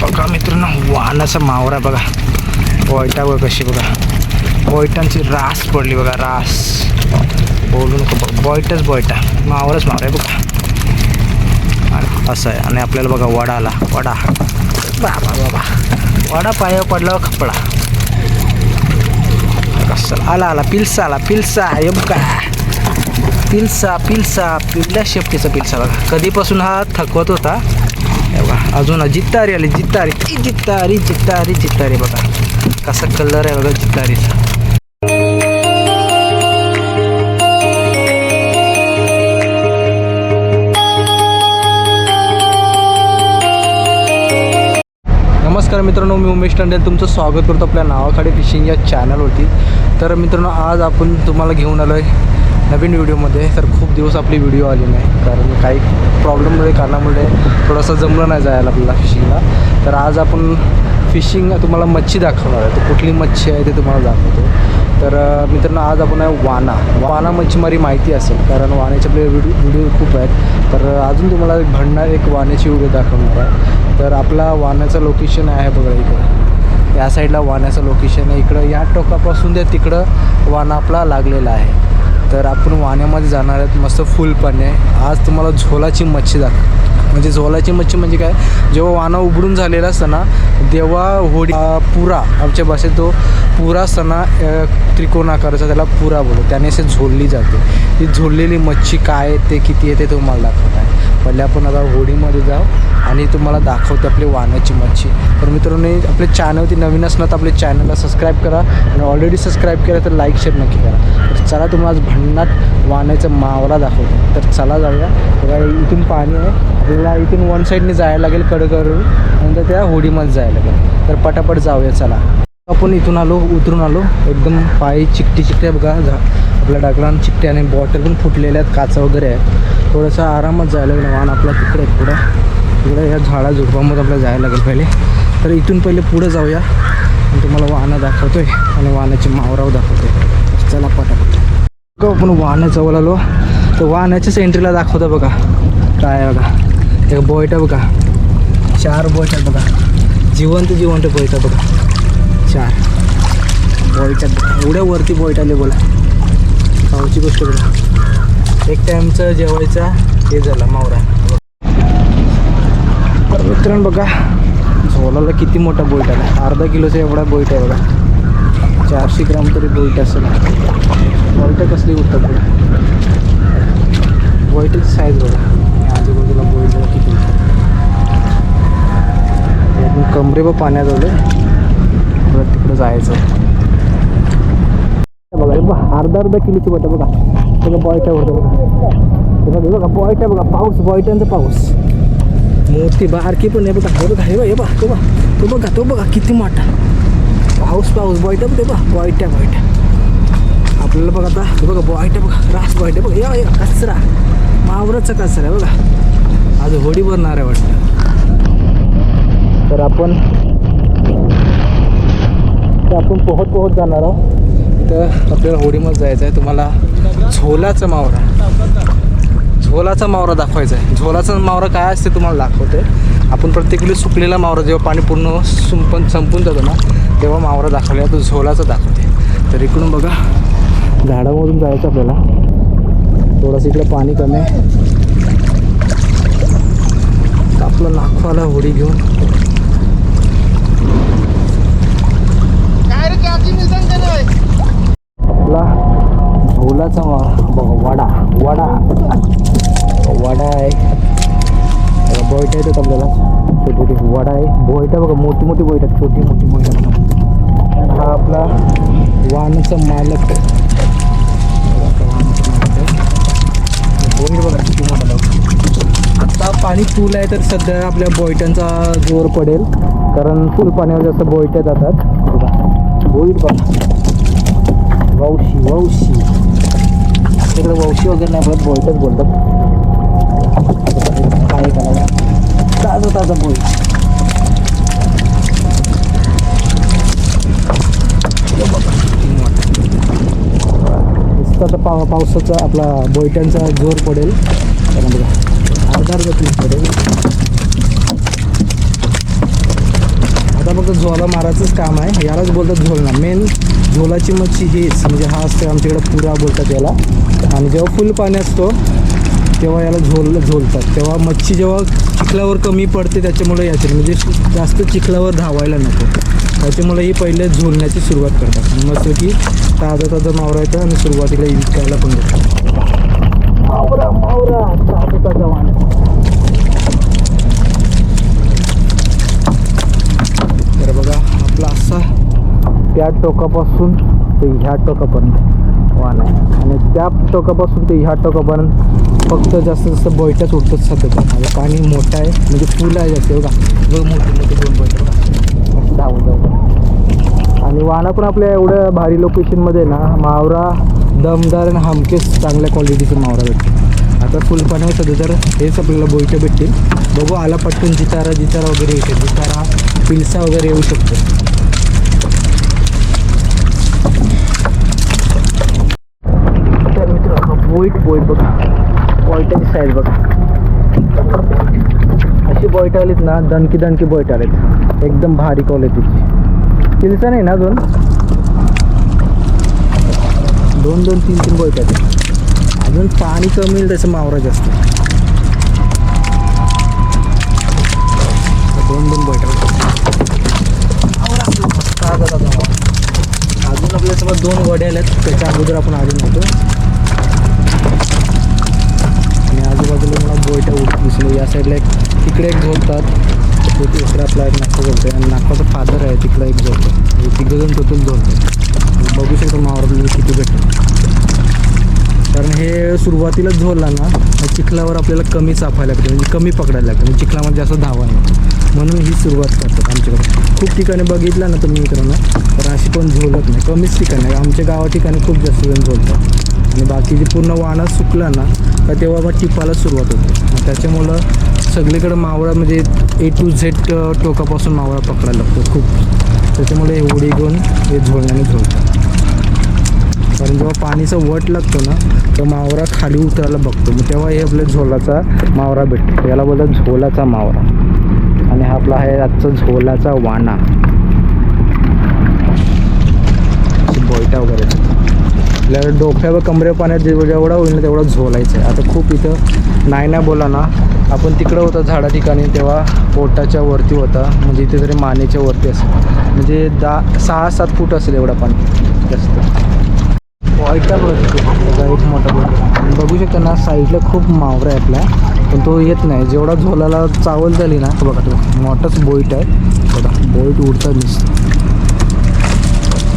बघा मित्रांनो वाहनाचा मावरा बघा. बोयटा बघा कशी बघा. बॉयटांची रास पडली बघा रास. बोलू नको बघ बॉयटच बॉयटा मावरच मावरा आहे बघा. आणि असं आहे. आणि आपल्याला बघा वडा आला. वडा. बाबा बाबा वडा पायावर पडला खपडा कसं आला आला. पिल्सा आला. पिल्सा. हे बघा. पिल्सा पिल्सा. पिल्ल्या शेपटीचा पिल्सा बघा. कधीपासून हा थकवत होता? बघा अजून जित्तारी आली जित्तारी. ती जित्तारी जित्तारी जित्तारी बघा. कसा कलर आहे बघा जित्तारीचा. नमस्कार मित्रांनो मी उमेश टंडेल तुमचं स्वागत करतो आपल्या नावाखाडी फिशिंग या चॅनलवरती तर मित्रांनो आज आपण तुम्हाला घेऊन आलो आहे नवीन व्हिडिओमध्ये तर खूप दिवस आपली व्हिडिओ आली नाही. कारण काही प्रॉब्लेममुळे कारणामुळे थोडंसं जमलं नाही जायला आपल्याला फिशिंगला. तर आज आपण फिशिंग तुम्हाला मच्छी दाखवणार आहे. तर कुठली मच्छी आहे ते तुम्हाला दाखवतो. तर मित्रांनो आज आपण आहे वाना. वाना मच्छीमारी माहिती असेल कारण वाण्याचे आपले व्हिडिओ व्हिडिओ खूप आहेत. तर अजून तुम्हाला एक भंडार एक वाण्याची व्हिडिओ दाखवणार आहे. तर आपला वाण्याचं लोकेशन आहे बघा इकडं. या साईडला वाण्याचं लोकेशन आहे. इकडं या टोकापासून ते तिकडं वाना आपला लागलेला आहे. तर आपण वाण्यामध्ये जाणार आहेत मस्त फुल पाणी आज तुम्हाला झोलाची मच्छी दाखव म्हणजे झोलाची मच्छी म्हणजे काय? जेव्हा वाना उघडून झालेला असताना तेव्हा होडी पुरा आमच्या भाषेत तो पुरा असताना त्रिकोणाकाराचा त्रिकोण त्याला पुरा बोलतो त्याने असे झोलली जाते. ती झोललेली मच्छी काय आहे ते किती आहे ते तुम्हाला दाखवत आहे. पहिले आपण आता होडीमध्ये जाऊ आणि तुम्हाला दाखवते आपली वाण्याची मच्छी. तर मित्रांनो आपले चॅनलवरती नवीन असणार तर आपले चॅनलला सबस्क्राईब करा. आणि ऑलरेडी सबस्क्राईब केलं तर लाईक शेअर नक्की करा. तर चला तुम्हाला आज भन्नाट वाण्याचा मावरा दाखवतो. तर चला जाऊया. बघा इथून पाणी आहे. आपल्याला इथून वन साईडने जायला लागेल कडकडून. नंतर त्या होडीमध्ये जायला लागेल. तर पटापट जाऊया चला. आपण इथून आलो उतरून आलो. एकदम पायी चिकटी चिकटे बघा. झा आपल्या डाकलान चिकटे आणि बॉटल पण फुटलेल्या आहेत काचा वगैरे आहेत. थोडंसं आरामात जायला लागेल वाहन आपला तिकडे पुढं. तिकडे ह्या झाडा झुडपामध्ये आपल्याला जायला लागेल पहिले. तर इथून पहिले पुढं जाऊया. आणि तुम्हाला वाहनं दाखवतो आहे आणि वाहनाची मावराव दाखवतो आहे चला पटापट. आपण वाहनं जवळ आलो. तर वाहनाच्याच एंट्रीला दाखवतो बघा. काय बघा. एक बोईट बघा. चार बोईट आहेत बघा. जिवंत जिवंत बोईट बघा. चार. बोईट एवढ्या वरती बोईट आले बोला. पावची गोष्ट बघा एक टाईमचा जेवायचा हे झाला मावरा. तर मित्रांनो बघा झोलाला किती मोठा बोईट आला. अर्धा किलोचा एवढा बोईट आहे बघा. चारशे ग्राम तरी बोईट असेल. बोईट कसली उठतात बघा. बोईटची साईज बघा. आणि आजूबाजूला बोईट बघा किती कमरे व पाण्यात आले परत तिकडं जायचं. बघा बघा अर्धा अर्धा किलोची बटा बघा. बघा बॉयटा होतं बघा. बघा बघा बॉयटा बघा पाऊस बॉयटांचा पाऊस. मोठी बारकी पण आहे बघा. हे बघा हे बघा हे बघा तो बघा तो बघा तो बघा किती मोठा. पाऊस पाऊस बॉयटा बघ बघा बॉयट्या बॉयट्या आपल्याला बघा आता बघा बॉयटा बघा रास बॉयटा बघा या या कचरा. मावराचा कचरा आहे बघा. आज होडी भरणार आहे वाटतं. तर आपण तर आपण पोहत पोहत जाणार आहोत. तर आपल्याला होडीमध्ये जायचं आहे. तुम्हाला झोलाचा मावरा. झोलाचा मावरा दाखवायचा आहे. झोलाचा मावरा काय असते तुम्हाला दाखवते. आपण प्रत्येक वेळी सुकलेला मावरा जेव्हा पाणी पूर्ण संपून संपून जातो ना तेव्हा मावरा दाखवला तो झोलाचा दाखवते. तर इकडून बघा झाडामधून जायचं आपल्याला. थोडंसं इकडे पाणी कमी आहे. आपलं नाखवाला होडी घेऊन. आपला झोलाचा बघा वडा. वडा. वडा आहे. बोयटा येतात आपल्याला छोटी छोटी वडा आहे. बोयटा बघा मोठी मोठी बोयटा आहेत छोटी मोठी बोयटा आहेत हा आपला वाहनाचा मालक आहे. बघा, बोईट बघा किती मोठा आता पाणी फुल आहे तर सध्या आपल्या बोयट्यांचा जोर पडेल. कारण फुल पाण्यावर जास्त बोयट्या जातात. बघा. बोईट बघा. वावशी वावशी. तिकडे वंशी वगैरे नाही बोलत बोलतच बोलतात. काय करायला ताजं ताजं बोल? आता पाव पावसाचा आपला बोयट्यांचा जोर पडेल. कारण बघा अर्धा अर्धा पडेल. फक्त झोला मारायचंच काम आहे. यालाच बोलतात झोलणं मेन झोलाची मच्छी हीच म्हणजे हा असते आमच्याकडे पुरा बोलतात याला. आणि जेव्हा फुल पाणी असतो तेव्हा याला झोल झोलतात. तेव्हा मच्छी जेव्हा चिखलावर कमी पडते त्याच्यामुळे याचे म्हणजे जास्त चिखलावर धावायला नको. त्याच्यामुळे ही पहिले झोलण्याची सुरुवात करतात. मस्त की ताजा ताजा मावरा येतं आणि सुरुवातीला विकायला पण देतात. मावरा मावरा ताजा ताजा वाण बघा आपला असा त्या टोकापासून ते ह्या टोकापर्यंत वाण आहे. आणि त्या टोकापासून ते ह्या टोकापर्यंत फक्त जास्त जास्त बैठ्याच उठतात सध्या माझं म्हणजे पाणी मोठं आहे म्हणजे फुलं आहे जास्त. बघा बघ मोठे मोठे दोन बैठ बघा धावून जाऊ आणि वाहना पण आपल्या एवढ्या भारी लोकेशनमध्ये ना मावरा दमदार आणि हमकेच चांगल्या क्वालिटीचे मावरा भेटतो आता फुल सध्या तर हेच आपल्याला बोईटं भेटतील. बघू आला पटकन जितारा जितारा वगैरे येते जितारा पिलसा वगैरे येऊ शकतो. मित्र मित्र बोईट बोईट बघा. बॉयटाची साईज बघा. अशी बॉयट आलीत ना दणकी दणकी बॉयट आलीत एकदम भारी क्वालिटीची पिलसा नाही ना अजून? दोन दोन तीन तीन बोईट आहेत अजून पाणी कमी येईल तसं मावरा जास्त. दोन दोन बोईट अजून आपल्यासोबत दोन वडे आल्यात त्याच्या अगोदर आपण आधी नव्हतो आणि आजूबाजूला मला गोयटा उठ दिसलो या साईडला एक म्हणजे तिकडे एक झोपतात तिथे इकडे आपला एक नाका झोलतो आणि म्हणजे नाकाचा फादर आहे तिकडे एक झोलतो म्हणजे तिघं जण टोटल झोपतो बघू शकतो मावरला किती भेटतो. कारण हे सुरुवातीलाच झोलला ना चिखलावर आपल्याला कमी चाफायला लागतं म्हणजे कमी पकडायला लागतं. म्हणजे चिखलामध्ये जास्त धावा नाही म्हणून ही सुरुवात करतात आमच्याकडे. खूप ठिकाणी बघितलं ना तुम्ही मित्रांनो तर अशी पण झोलत नाही. कमीच ठिकाणी आहे. आमच्या गावा ठिकाणी खूप जास्त जण झोलतात. आणि बाकीचे पूर्ण वाणा सुकला ना तर तेव्हा मग टिपायला सुरुवात होते. मग त्याच्यामुळं सगळीकडं मावळा म्हणजे ए टू झेड टोकापासून मावळा पकडायला लागतो खूप. त्याच्यामुळे एवढी घेऊन हे झोळण्याने झोळतात कारण जेव्हा पाणीचा वट लागतो ना तर मावरा खाली उतरायला बघतो. मग तेव्हा हे आपल्या झोलाचा मावरा भेटतो. याला बोलतात झोलाचा मावरा हा आपला आहे आजचा झोलाचा वाणा अशी बोयटा वगैरे. आपल्याला डोक्यावर कमरे पाण्यात जेवढा होईल तेवढा झोलायचं आहे. आता खूप इथं नाही ना बोला ना. आपण तिकडं होता झाडा ठिकाणी तेव्हा पोटाच्या वरती होता. म्हणजे इथे तरी मानेच्या वरती असेल. म्हणजे दहा सहा सात फूट असेल एवढा पाणी. जास्त. वाईटा बघा त्याचा एक मोठा बोट बघू शकता ना साईडला खूप मावरा आहे आपला पण तो येत नाही जेवढा झोलाला चावल झाली ना बघा तो मोठाच बोईट आहे बघा बोईट उडता नुसतं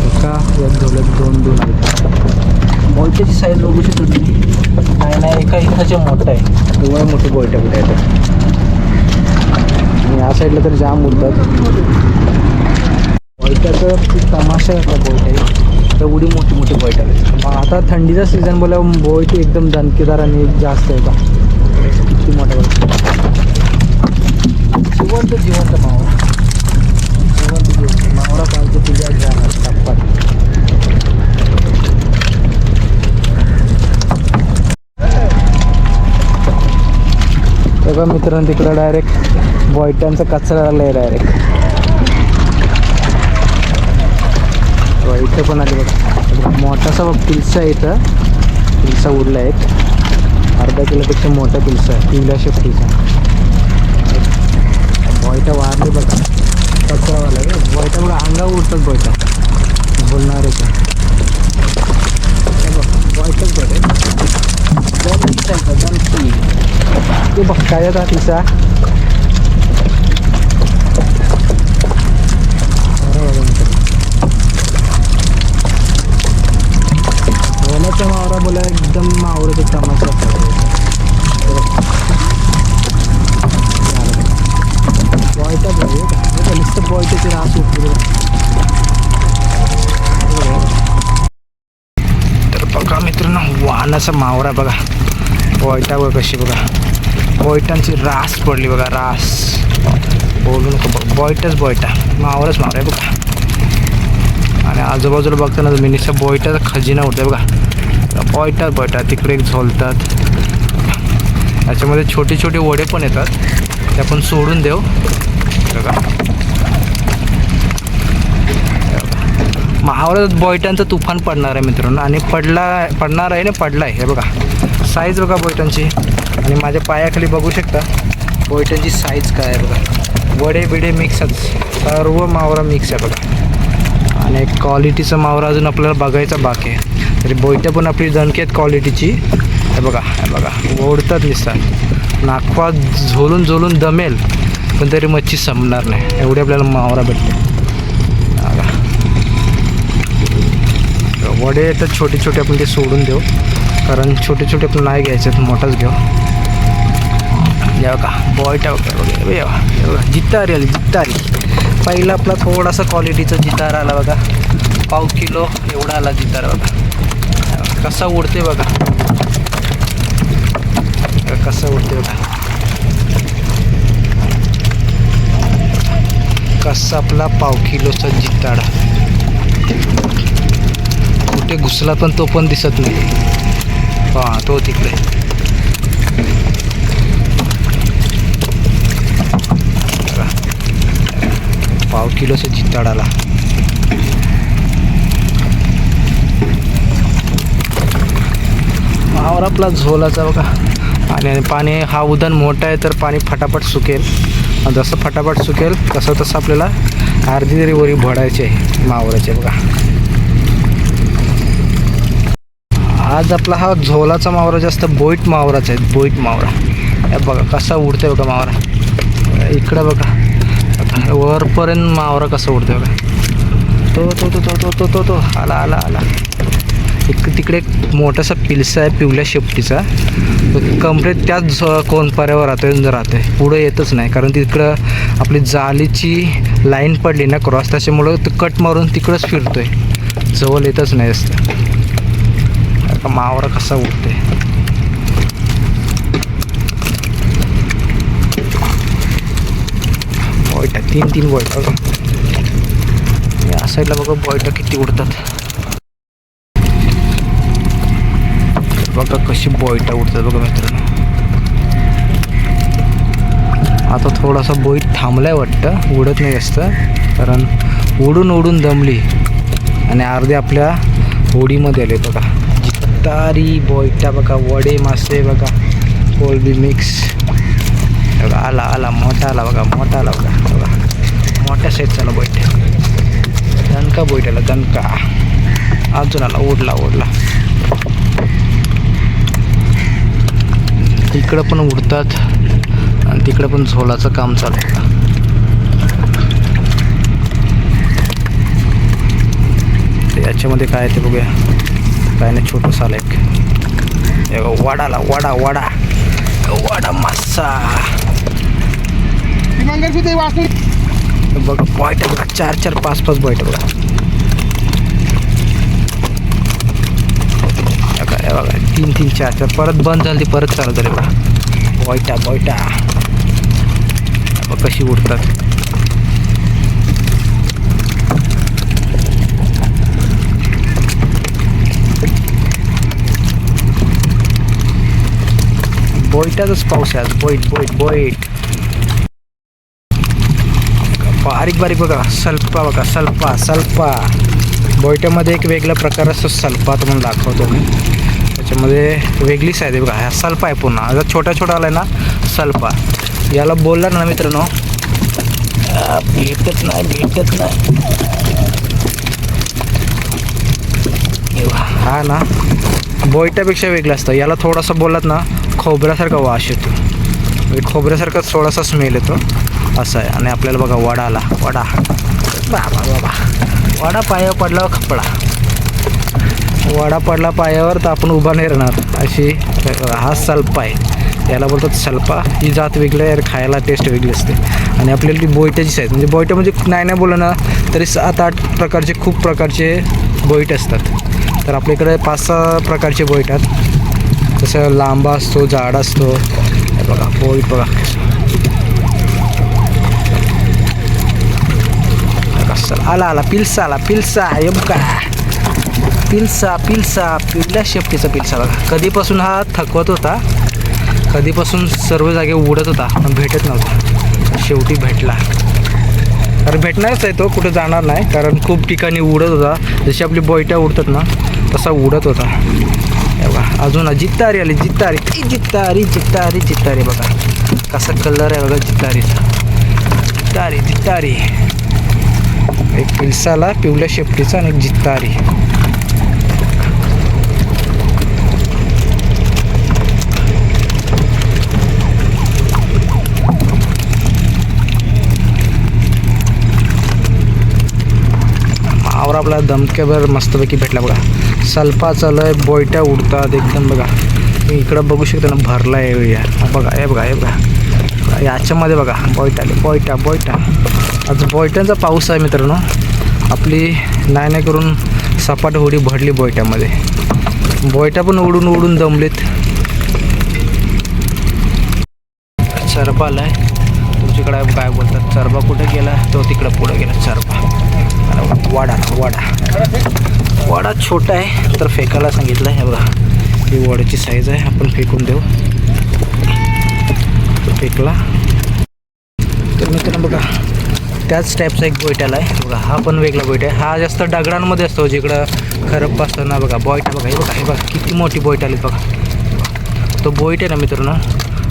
एका या झोल्यात दोन दोन आहेत बोईटाची साईज बघू शकतो तुम्ही नाही नाही एका इथाचे मोठं आहे. एवढं मोठं बोईट आहे कुठे आणि या साईडला तर जाम उडतात बोईटाचं खूप तमाशा आहे आपला बोईट आहे एवढी मोठी मोठी बोईट आली आता थंडीचा सीझन बोला बोईट एकदम दणकेदार आणि जास्त आहे का किती मोठा जिवंत जिवंत मावरा जिवंत जिवंत मावरा पाहिजे तुझ्या बघा मित्रांनो तिकडं डायरेक्ट बॉयटांचा कचरा आलाय डायरेक्ट इथं पण आले बघ. मोठासा बघ पिलसा आहे इथं. पिलसा उडला आहेत अर्धा किलोपेक्षा मोठा पिलसा आहे. पिवल्या शेपटीचा. बॉयटा वारले बघा. कचरावाला बॉयटा बघा अंगावर उडतात बॉयटा. बोलणारेच बॉयटाच बघा दणकी चालतात ते बघ काय आता तिचा मित्रांनो वाहनाचा मावरा बघा. बॉयटा बघा कशी बघा. बॉयटांची रास पडली बघा रास. बोलू नको बघ बॉयटाच बॉयटा. मावराच मावरा आहे बघा. आणि आजूबाजूला बघताना तुम्ही नुसतं बॉयटाचा खजिना उठते बघा. बॉयटाच बॉयटा तिकडे एक झोलतात. त्याच्यामध्ये छोटे छोटे वडे पण येतात. ते आपण सोडून देऊ. बघा. महावरात बोयटांचं तुफान पडणार आहे मित्रांनो. आणि पडला पडणार आहे ना पडला आहे हे बघा. साईज बघा बोयटांची. आणि माझ्या पायाखाली बघू शकता बोयटांची साईज काय आहे बघा. वडे बिडे मिक्सच सर्व मावरा मिक्स आहे बघा. आणि क्वालिटीचा मावरा अजून आपल्याला बघायचा बाकी आहे. तरी बोयटं पण आपली दणकी आहेत क्वालिटीची हे बघा हे बघा. ओढतात दिसतात नागपात झोलून झोलून दमेल. पण तरी मच्छी संपणार नाही. एवढी आपल्याला मावरा भेटते बघा. वडे तर छोटे छोटे आपण ते सोडून देऊ. कारण छोटे छोटे आपण नाही घ्यायचे आहेत, मोठाच घेऊ. या का बॉयटा वगैरे वगैरे या आली बघा. जितारी आली जितारी. पहिला आपला थोडासा क्वालिटीचा जितार आला बघा. पाव किलो एवढा आला जितार बघा. कसा उडते बघा. बघा, कसा उडते बघा. कसा आपला पाव किलोचा जिताडा कुठे घुसला पण तो पण दिसत नाही. हा तो तिकडे. पाव किलोचा जिताडाला. मावर आपला झोलाचा बघा. आणि पाणी हा उदन मोठा आहे तर पाणी फटाफट सुकेल. आणि जसं फटाफट सुकेल तसं तसं आपल्याला अर्धी तरी वरी भरायची आहे मावराचे बघा. आज आपला हा झोलाचा मावरा जास्त बोईट मावराचा आहे बोईट मावरा. हे बघा कसा उडते बघा मावरा. इकडं बघा. वरपर्यंत मावरा कसा उडते बघा. तो तो तो तो तो तो तो तो. आला आला आला. एक तिकडे एक मोठासा पिलसा आहे पिवल्या शेपटीचा. कंप्लेट त्याच झ- आहे राहतो आहे पुढे येतच नाही कारण तिकडं आपली जालीची लाईन पडली ना क्रॉस त्याच्यामुळं तो कट मारून तिकडंच फिरतोय. जवळ येतच नाही असतं आता मावरा कसा उठते बॉयटा तीन तीन बॉयटा या साईडला बघा बॉयटा किती उडतात. बघा कशी बॉयटा उडतात बघा मित्रांनो. आता थोडासा बोईट थांबलाय वाटतं उडत नाही जास्त कारण उडून उडून दमली. आणि अर्धे आपल्या होडीमध्ये आले बघा. तारी बॉयटा बघा वडे मासे बघा कोलबी मिक्स बघा आला आला मोठा आला बघा मोठा आला बघा बघा. मोठ्या साईजचा आला बोईट दणका बोईट आला दणका. अजून आला ओढला ओढला. इकडं पण उडतात आणि तिकडं पण झोलाचं काम चालू आहे. याच्यामध्ये काय आहे ते बघूया. काय नाही छोटंसं आलं एक. वाडाला वाडा वडाला वडा वडा. वडा मासा. बघा बॉयट बघा चार चार पाच पाच बॉयट बघा. बघा तीन तीन चार चार परत बंद झाली परत चालू झाली बघा. बॉयटा बॉयटा कशी उडतात. बोईटाचाच पाऊस आहे आज बोईट बोईट बोईट बारीक बारीक बघा. सल्पा बघा सल्पा सल्पा बोईटामध्ये एक वेगळा प्रकार असतो सल्पा तुम्हाला दाखवतो मी. त्याच्यामध्ये वेगळी साईज आहे बघा. हा सल्पा आहे पुन्हा आता छोटा छोटा आला आहे ना सल्पा याला बोलला ना मित्रांनो. भेटत नाही भेटत नाही. हा ना. बोईटापेक्षा वेगळं असतं. याला थोडासा बोललात ना खोबऱ्यासारखा वास येतो. म्हणजे खोबऱ्यासारखा थोडासा स्मेल येतो. असं आहे. आणि आपल्याला बघा वडा आला. वडा. बाबा बाबा वडा पायावर पडल्यावर खपडा वडा पडला पायावर तर आपण उभा नाही राहणार. अशी हा सल्पा आहे. याला बोलतात सल्पा. ही जात वेगळी आहे खायला टेस्ट वेगळी असते. आणि आपल्याला ती बोईटाची आहेत. म्हणजे बोईटा म्हणजे नाही नाही बोललं ना तरी सात आठ प्रकारचे खूप प्रकारचे बोईट असतात. तर आपल्याकडे पाच सहा प्रकारचे बोईट आहेत जसं लांबा असतो जाड असतो. बघा पोळी बघा. आला आला पिल्सा आला पिल्सा हे बघा. पिल्सा पिल्सा पिल्ला शेपटीचा पिल्सा बघा. कधीपासून हा थकवत होता कधीपासून सर्व जागे उडत होता पण भेटत नव्हता. शेवटी भेटला. तर भेटणारच आहे तो कुठं जाणार नाही. कारण खूप ठिकाणी उडत होता. जशी आपली बोयट्या उडतात ना तसा उडत होता. अजून जित्तारी आली जित्तारी ती जित्तारी जित्तारी जित्तारी बघा. कसा कलर आहे बघा जित्तारीचा जित्तारी जित्तारी एक पिलसाला पिवल्या शेपटीचा आणि एक जित्तारी मावर आपला दमक्यावर मस्तपैकी भेटला बघा. सल्फा चालू आहे बोयट्या उडतात एकदम बघा. तुम्ही इकडं बघू शकता ना भरला आहे या. बघा हे बघा हे बघा. याच्यामध्ये बघा बोयटा आले बोयटा बोयटा. आज बोयट्यांचा पाऊस आहे मित्रांनो. आपली नाही नाही करून सपाट होडी भरली बोयट्यामध्ये. बोयटा पण उडून उडून दमलेत. चरपा आलाय तुमच्याकडे काय बोलतात चरबा कुठे गेला? तो तिकडं पुढे गेला चरबा. वाडा वाडा वाडा छोटा आहे तर फेकायला सांगितलं आहे बघा ही वाड्याची साईज आहे. आपण फेकून देऊ. तो फेकला. तर मित्रांनो बघा त्याच टाईपचा एक बोयट्याला आहे. बघा हा पण वेगळा बोईट आहे. हा जास्त दगडांमध्ये असतो जिकडं खरप असतं ना बघा बोईट बघा. हे बघा हे बघा किती मोठी बोईट आली बघा. तो बोयट आहे ना मित्रांनो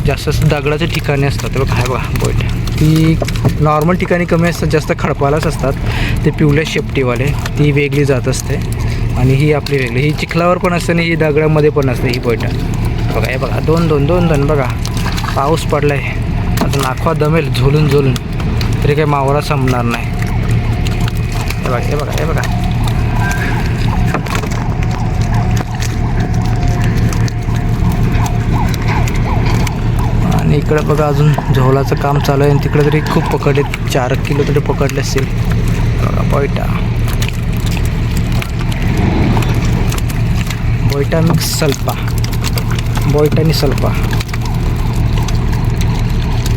जास्त असं दगडाच्या ठिकाणी असतात. बघा हे बघा बोट. ती नॉर्मल ठिकाणी कमी असतात जास्त खडपालाच असतात. ते पिवल्या शेपटीवाले ती वेगळी जात असते. आणि ही आपली वेगळी. ही चिखलावर पण असते आणि ही दगडामध्ये पण असते ही बोट. बघा हे बघा दोन दोन दोन दोन बघा. पाऊस पडला आहे आता नाखवा दमेल झोलून झोलून. तरी काही मावरा संपणार नाही. हे बघा हे बघा हे बघा. इकडं बघा अजून झोलाचं काम चालू आहे आणि तिकडं तरी खूप पकडले चार किलो तरी पकडले असतील. बघा बोयटा. मिक्स सल्पा. बोयटा आणि सल्पा.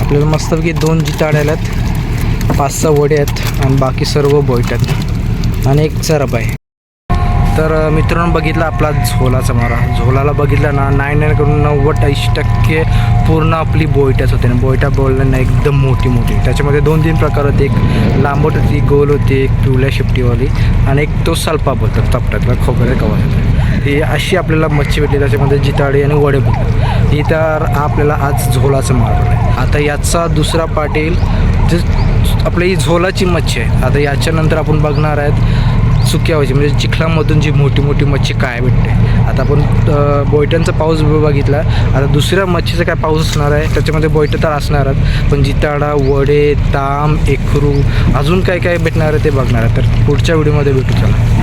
आपल्याला मस्तपैकी दोन जिताडे आल्यात पाच सहा वडे आहेत आणि बाकी सर्व बोईट आहेत. आणि एक चरब आहे. तर मित्रांनो बघितला आपला झोलाचा मारा झोलाला बघितला ना नाईन नाईन करून नव्वद ऐंशी टक्के पूर्ण आपली बोयट्याच होते. ना बोयटा बोलणं एकदम मोठी मोठी. त्याच्यामध्ये दोन तीन प्रकार होते. एक लांबट होती गोल होती एक पिवळ्या शिपटीवाली आणि एक तो सल्पा बोलतात तपटातला खोबऱ्या कवा ही अशी आपल्याला मच्छी भेटली. त्याच्यामध्ये जिताडी आणि वडे भेटतात ही तर आपल्याला आज झोलाचं मारलं आहे. आता याचा दुसरा पाटील जे आपली ही झोलाची मच्छी आहे. आता याच्यानंतर आपण बघणार आहेत सुक्या व्हायची. म्हणजे चिखलामधून जी मोठी मोठी मच्छी काय भेटते. आता आपण बोयट्यांचा बोयटांचा पाऊस बघितला. आता दुसऱ्या मच्छीचा काय पाऊस असणार आहे? त्याच्यामध्ये बोयटं तर असणारच पण जिताडा वडे ताम एकरू अजून काय काय भेटणार आहे ते बघणार आहे. तर पुढच्या व्हिडिओमध्ये भेटू चला.